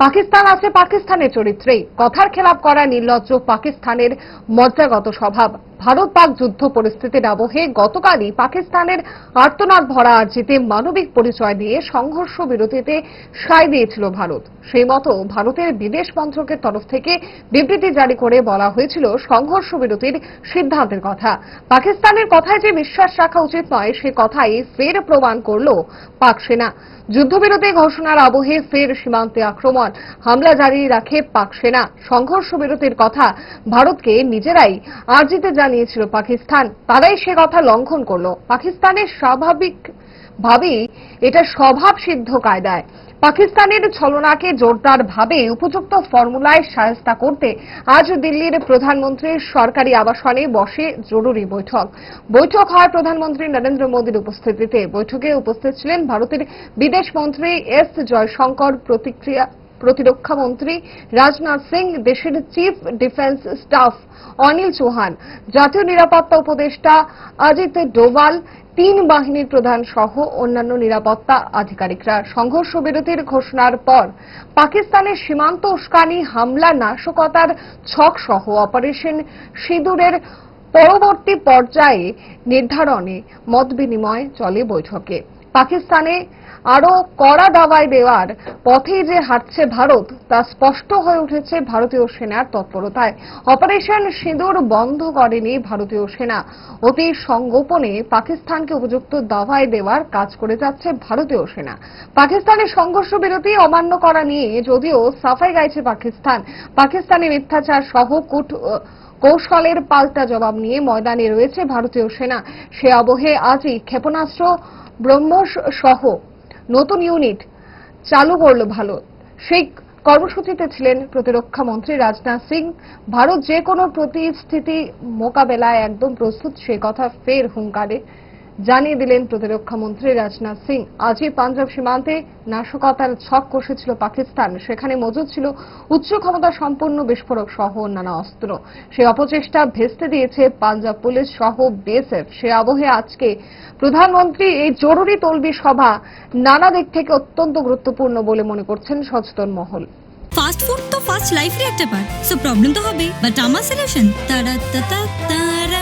পাকিস্তান আছে পাকিস্তানের চরিত্রেই কথার খেলাপ করা নির্লজ্জ পাকিস্তানের মজ্জাগত স্বভাব। ভারত পাক যুদ্ধ পরিস্থিতির আবহে গতকালই পাকিস্তানের আর্তনাদ ভরা আর্জিতে মানবিক পরিচয় দিয়ে সংঘর্ষ বিরতিতে সায় দিয়েছিল ভারত। সেই মতো ভারতের বিদেশ মন্ত্রকের তরফ থেকে বিবৃতি জারি করে বলা হয়েছিল সংঘর্ষ বিরতির সিদ্ধান্তের কথা। পাকিস্তানের কথায় যে বিশ্বাস রাখা উচিত নয়, সে কথাই ফের প্রমাণ করল পাক সেনা। যুদ্ধবিরতি ঘোষণার আবহে ফের সীমান্তে আক্রমণ। হামলা জারি রাখে পাক সেনা। সংঘর্ষ বিরতির কথা ভারতকে নিজেরাই আর্জিতে জানিয়েছিল পাকিস্তান। তারাই সে কথা লঙ্ঘন করল। পাকিস্তানের স্বাভাবিক ভাবেই এটা স্বভাব সিদ্ধ কায়দায়। পাকিস্তানের ছলনাকে জোরদার ভাবে উপযুক্ত ফর্মুলায় সায়স্তা করতে আজ দিল্লির প্রধানমন্ত্রীর সরকারি আবাসনে বসে জরুরি বৈঠক। বৈঠক হয় প্রধানমন্ত্রী নরেন্দ্র মোদীর উপস্থিতিতে। বৈঠকে উপস্থিত ছিলেন ভারতের বিদেশ মন্ত্রী এস জয়শঙ্কর প্রতিক্রিয়া প্রতিরক্ষা মন্ত্রী রাজনাথ সিং, দেশের chief defence staff Anil Chauhan, জাতীয় নিরাপত্তা উপদেষ্টা অজিত ডোভাল, তিন বাহিনীর প্রধান সহ অন্যান্য নিরাপত্তা আধিকারিকরা। সংঘর্ষ বিরতির ঘোষণার পর পাকিস্তানের সীমান্ত উস্কানি, হামলা, নাশকতার ছক সহ অপারেশন সিঁদুরের পরবর্তী পর্যায়ে নির্ধারণে মত বিনিময় চলে বৈঠকে। পাকিস্তানে আরও কড়া দাবায় দেওয়ার পথেই যে হাঁটছে ভারত, তা স্পষ্ট হয়ে উঠেছে ভারতীয় সেনার তৎপরতায়। অপারেশন সিঁদুর বন্ধ করেনি ভারতীয় সেনা। অতি সংগোপনে পাকিস্তানকে উপযুক্ত দাবায় দেওয়ার কাজ করে যাচ্ছে ভারতীয় সেনা। পাকিস্তানের সংঘর্ষ বিরতি অমান্য করা নিয়ে যদিও সাফাই গাইছে পাকিস্তান, পাকিস্তানি মিথ্যাচার সহ কূট কৌশলের পাল্টা জবাব নিয়ে ময়দানে রয়েছে ভারতীয় সেনা। সে আবহে আজই ক্ষেপণাস্ত্র ব্রহ্মস সহ নতুন ইউনিট চালু করল ভারত সেই কর্মসূচিতে ছিলেন প্রতিরক্ষা মন্ত্রী রাজনাথ সিং। ভারত যে কোনো পরিস্থিতি মোকাবেলায় একদম প্রস্তুত, সে কথা ফের হুঙ্কারে জানিয়ে দিলেন প্রতিরক্ষা মন্ত্রী রাজনাথ সিং। আজই পাঞ্জাব সীমান্তে নাশকতার ছক কষেছিল পাকিস্তান। সেখানে মজুদ ছিল উচ্চ ক্ষমতা সম্পন্ন বিস্ফোরক সহ অন্যান্য অস্ত্র। সে অপচেষ্টা ভেস্তে দিয়েছে পাঞ্জাব পুলিশ সহ বিএসএফ। সে আবহে আজকে প্রধানমন্ত্রী এই জরুরি তলবি সভা নানা দিক থেকে অত্যন্ত গুরুত্বপূর্ণ বলে মনে করছেন সচেতন মহল। ফাস্ট ফুড তো ফাস্ট লাইফের একটা পার্ট সো প্রবলেম তো হবেই। বাট আমার সলিউশন তারা